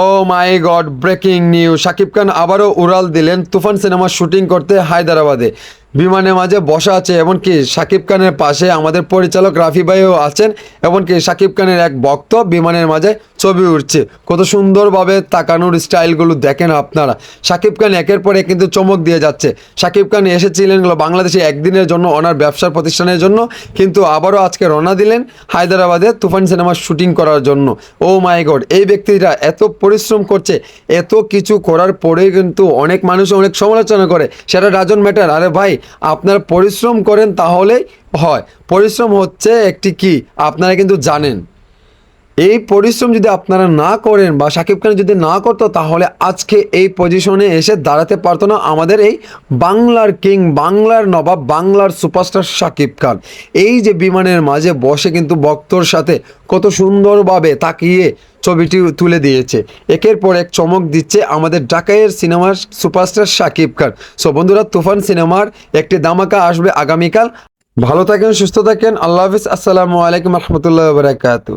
O my god, breaking new Shakib Khan আবারও উড়াল দিলেন তুফান সিনেমা শুটিং করতে হায়দ্রাবাদে। বিমানের মাঝে বসা আছে, এমনকি শাকিব খানের পাশে আমাদের পরিচালক রাফি ভাইও আছেন, এমনকি শাকিব খানের এক ভক্ত বিমানের মাঝে ছবি উঠছে। কত সুন্দরভাবে তাকানোর স্টাইলগুলো দেখেন আপনারা। শাকিব খান একের পর কিন্তু চমক দিয়ে যাচ্ছে। শাকিব খান এসেছিলেন বাংলাদেশে একদিনের জন্য ওনার ব্যবসার প্রতিষ্ঠানের জন্য, কিন্তু আবারও আজকে রওনা দিলেন হায়দ্রাবাদে তুফান সিনেমার শুটিং করার জন্য। ও মাই গড, এই ব্যক্তিরা এত পরিশ্রম করছে, এত কিছু করার পরে কিন্তু অনেক মানুষ অনেক সমালোচনা করে। সেটা ডাজন ম্যাটার আরে ভাই, আপনার পরিশ্রম করেন তাহলেই হয়। পরিশ্রম হচ্ছে একটি কি? আপনারা কিন্তু জানেন। এই পরিশ্রম যদি আপনারা না করেন বা সাকিব খান যদি না করতো, তাহলে আজকে এই পজিশনে এসে দাঁড়াতে পারতো না আমাদের এই বাংলার কিং, বাংলার নবাব, বাংলার সুপারস্টার সাকিব খান। এই যে বিমানের মাঝে বসে কিন্তু ভক্তর সাথে কত সুন্দরভাবে তাকিয়ে ছবিটি তুলে দিয়েছে। একের পর এক চমক দিচ্ছে আমাদের ঢাকাইয়ের সিনেমার সুপারস্টার সাকিব খান। সো বন্ধুরা, তুফান সিনেমার একটি দামাকা আসবে আগামীকাল। ভালো থাকেন, সুস্থ থাকেন। আল্লাহ হাফিজ। আসসালামু আলাইকুম রহমতুল্লাহ বারাকাতু